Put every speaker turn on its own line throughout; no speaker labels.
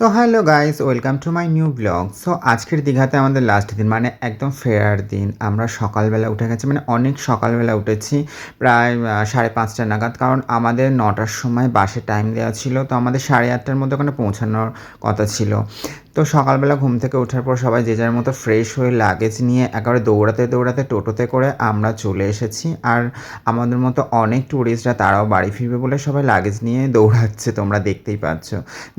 তো hello guys, welcome to my new vlog. So আজকের দীঘাতে আমাদের লাস্ট দিন মানে একদম ফেয়ার দিন। আমরা সকালবেলা উঠে গেছি মানে অনেক সকালবেলা উঠেছি, প্রায় সাড়ে পাঁচটা নাগাদ, কারণ আমাদের নটার সময় বাসে টাইম দেওয়া ছিল, তো আমাদের সাড়ে আটটার মধ্যে ওখানে পৌঁছানোর কথা ছিল। তো সকালবেলা ঘুম থেকে ওঠার পর সবাই যে যার মতো ফ্রেশ হয়ে লাগেজ নিয়ে একেবারে দৌড়াতে দৌড়াতে টোটোতে করে আমরা চলে এসেছি। আর আমাদের মতো অনেক ট্যুরিস্টরা তারাও বাড়ি ফিরবে বলে সবাই লাগেজ নিয়ে দৌড়াচ্ছে, তোমরা দেখতেই পাচ্ছ।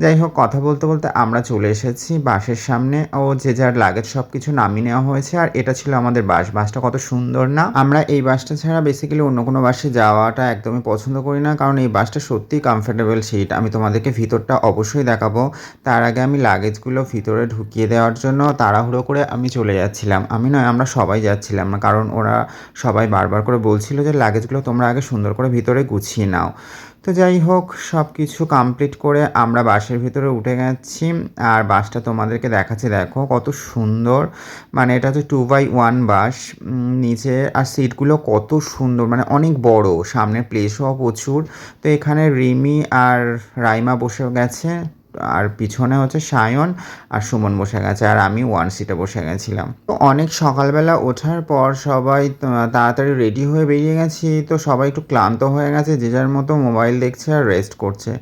যাই হোক, কথা বলতে বলতে আমরা চলে এসেছি বাসের সামনে। ও যে যার লাগেজ সব কিছু নামিয়ে নেওয়া হয়েছে। আর এটা ছিল আমাদের বাস বাসটা কত সুন্দর না? আমরা এই বাসটা ছাড়া বেসিক্যালি অন্য কোনো বাসে যাওয়াটা একদমই পছন্দ করি না। কারণ এই বাসটা সত্যিই কমফোর্টেবল সিট আমি তোমাদেরকে ভিতরটা অবশ্যই দেখাবো। তার আগে আমি লাগেজগুলো ভিতরে ঢুকিয়ে দেওয়ার জন্য তাড়াহুড়ো করে আমি চলে যাচ্ছিলাম। আমি নয়, আমরা সবাই যাচ্ছিলাম না। কারণ ওরা সবাই বারবার করে বলছিল যে, লাগেজগুলো তোমরা আগে সুন্দর করে ভিতরে গুছিয়ে নাও। তো যাই হোক সব কিছু কমপ্লিট করে আমরা বাসের ভিতরে উঠে গেছি। আর বাসটা তোমাদেরকে দেখাচ্ছি, দেখো কত সুন্দর। মানে এটা হচ্ছে টু বাই ওয়ান বাস। নিচে আর সিটগুলো কত সুন্দর মানে অনেক বড়। সামনে প্লেসও প্রচুর। তো এখানে রিমি আর রাইমা বসে গেছে। আর পিছনে হচ্ছে সায়ন আর সুমন বসে গেছে আর আমি ওয়ান সিটে বসে গেছিলাম। তো অনেক সকালবেলা ওঠার পর সবাই তাড়াতাড়ি রেডি হয়ে বেরিয়ে গেছি। তো সবাই একটু ক্লান্ত হয়ে গেছে, যে যার মতো মোবাইল দেখছে আর রেস্ট করছে।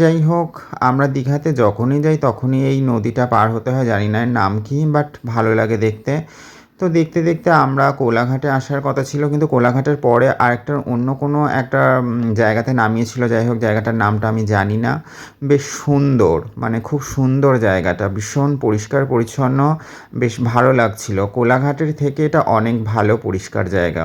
যাই হোক, আমরা দীঘাতে যখনই যাই তখনই এই নদীটা পার হতে হয়, জানি না নাম কি বাট ভালো লাগে দেখতে। তো দেখতে দেখতে আমরা কোলাঘাটে আসার কথা ছিল, কিন্তু কোলাঘাটের পরে আরেকটা অন্য কোনো একটা জায়গাতে নামিয়েছিল। যাই হোক, জায়গাটার নামটা আমি জানি না। বেশ সুন্দর মানে খুব সুন্দর জায়গাটা, ভীষণ পরিষ্কার পরিচ্ছন্ন, বেশ ভালো লাগছিল। কোলাঘাটের থেকে এটা অনেক ভালো পরিষ্কার জায়গা,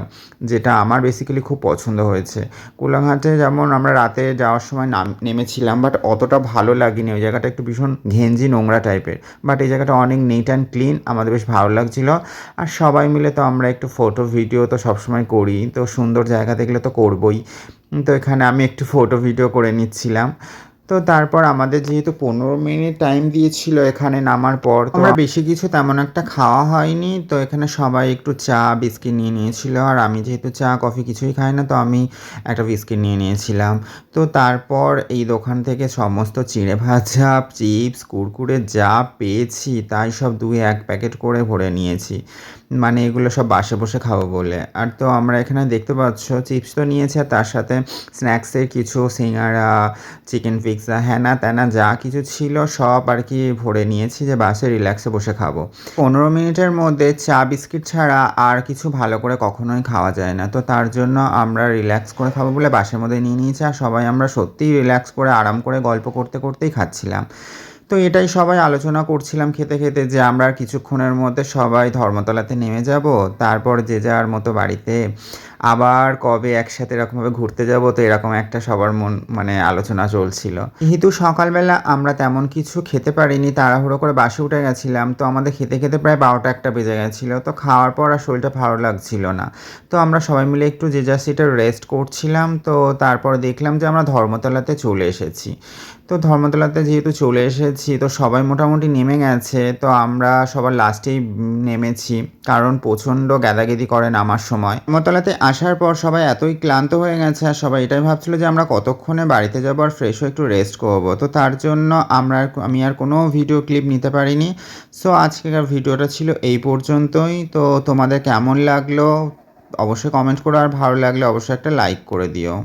যেটা আমার বেসিক্যালি খুব পছন্দ হয়েছে। কোলাঘাটে যেমন আমরা রাতে যাওয়ার সময় নাম, নেমেছিলাম বাট অতটা ভালো লাগেনি। ওই জায়গাটা একটু ভীষণ ঘেঞ্জি নোংরা টাইপের বাট এই জায়গাটা অনেক নিট অ্যান্ড ক্লিন আমাদের বেশ ভালো লাগছিল। আর সবাই মিলে তো আমরা একটু ফটো ভিডিও তো সবসময় করি। তো সুন্দর জায়গা দেখলে তো করবই। তো এখানে আমি একটু ফটো ভিডিও করে নিচ্ছিলাম। তো তারপর আমাদের যেহেতু পনেরো মিনিট টাইম দিয়েছিল এখানে নামার পর তো আমরা বেশি কিছু তেমন একটা খাওয়া হয়নি। তো এখানে সবাই একটু চা বিস্কিট নিয়ে নিয়েছিল। আর আমি যেহেতু চা কফি কিছুই খাই না তো আমি একটা বিস্কিট নিয়ে নিয়েছিলাম। তো তারপর এই দোকান থেকে সমস্ত চিড়ে ভাজা চিপস কুরকুরে যা পেয়েছি তাই সব দুই এক প্যাকেট করে ভরে নিয়েছি। মানে এগুলো সব বাসে বসে খাব বলে। আর তো আমরা এখানে দেখতে পাচ্ছ চিপস তো নিয়েছি, আর তার সাথে স্ন্যাক্সের কিছু, সিঙ্গারা চিকেন পিৎজা হ্যানা ত্যানা যা কিছু ছিল সব আর কি ভরে নিয়েছি যে বাসে রিল্যাক্সে বসে খাব। পনেরো মিনিটের মধ্যে চা, বিস্কিট ছাড়া আর কিছু ভালো করে কখনোই খাওয়া যায় না। তো তার জন্য আমরা রিল্যাক্স করে খাব বলে বাসের মধ্যে নিয়ে নিয়েছি, আর সবাই আমরা সত্যিই রিল্যাক্স করে, আরাম করে গল্প করতে করতেই খাচ্ছিলাম। তো এটাই সবাই আলোচনা করছিলাম খেতে খেতে যে আমরা কিছুক্ষণের মধ্যে সবাই ধর্মতলাতে নেমে যাব। তারপর যে যার মতো বাড়িতে আবার কবে একসাথে এরকমভাবে ঘুরতে যাব তো এরকম একটা সবার মন মানে আলোচনা চলছিল। যেহেতু সকালবেলা আমরা তেমন কিছু খেতে পারিনি, তাড়াহুড়ো করে বাসে উঠে গেছিলাম, তো আমাদের খেতে খেতে প্রায় বারোটা একটা বেজে গেছিল, তো খাওয়ার পর আর শরীরটা ভালো লাগছিল না। তো আমরা সবাই মিলে একটু যে যার সিটে রেস্ট করছিলাম, তো তারপর দেখলাম যে আমরা ধর্মতলাতে চলে এসেছি। তো ধর্মতলাতে যেহেতু চলে এসেছি, তো সবাই মোটামুটি নেমে গেছে, তো আমরা সবার লাস্টেই নেমেছি, কারণ প্রচণ্ড গ্যাদাগেদি করে নামার সময়। ধর্মতলাতে আসার পর সবাই এতই ক্লান্ত হয়ে গেছে আর সবাই এটাই ভাবছিল যে আমরা কতক্ষণে বাড়িতে যাব আর ফ্রেশ হয়ে একটু রেস্ট করব। তো তার জন্য আমরা আমি আর কোনো ভিডিও ক্লিপ নিতে পারিনি। সো আজকের ভিডিওটা ছিল এই পর্যন্তই। তো তোমাদের কেমন লাগল? অবশ্যই কমেন্ট করো আর ভালো লাগলে অবশ্যই একটা লাইক করে দিও।